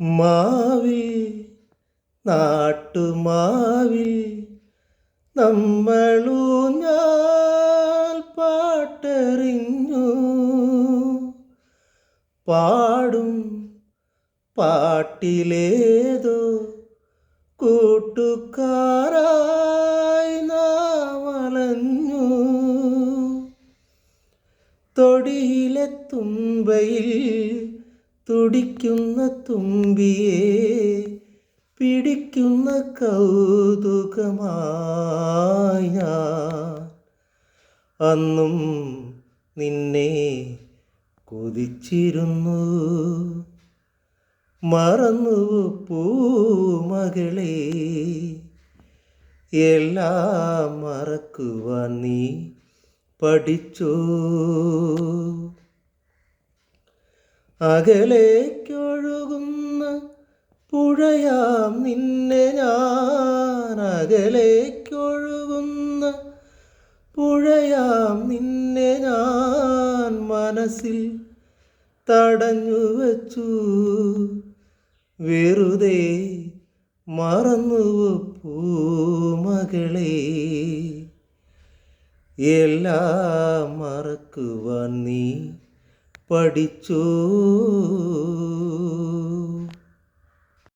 മാവിൽ നാട്ടുമാവിൽ ഞാൻ പാട്ടെറിഞ്ഞു. പാടും പാട്ടിലേതോ കൂട്ടുകാരായി നാമലഞ്ഞു തൊടിയിലെ തുമ്പയിൽ തുടിക്കുന്ന തുമ്പിയെ പിടിക്കുന്ന കൗതുകമായി അന്നും നിന്നെ കൊതിച്ചിരുന്നു. മറന്നു പൂമകളെ. എല്ലാം മറക്കുവാൻ നീ പഠിച്ചോ. അകലേക്കൊഴുകുന്ന പുഴയാം നിന്നെ ഞാൻ. അകലേക്കൊഴുകുന്ന പുഴയാം നിന്നെ ഞാൻ. മനസ്സിൽ തടഞ്ഞു വച്ചു. വെറുതെ മറന്നു പൂമകളെ എല്ലാം മറക്കുവാൻ നീ പഠിച്ചോ.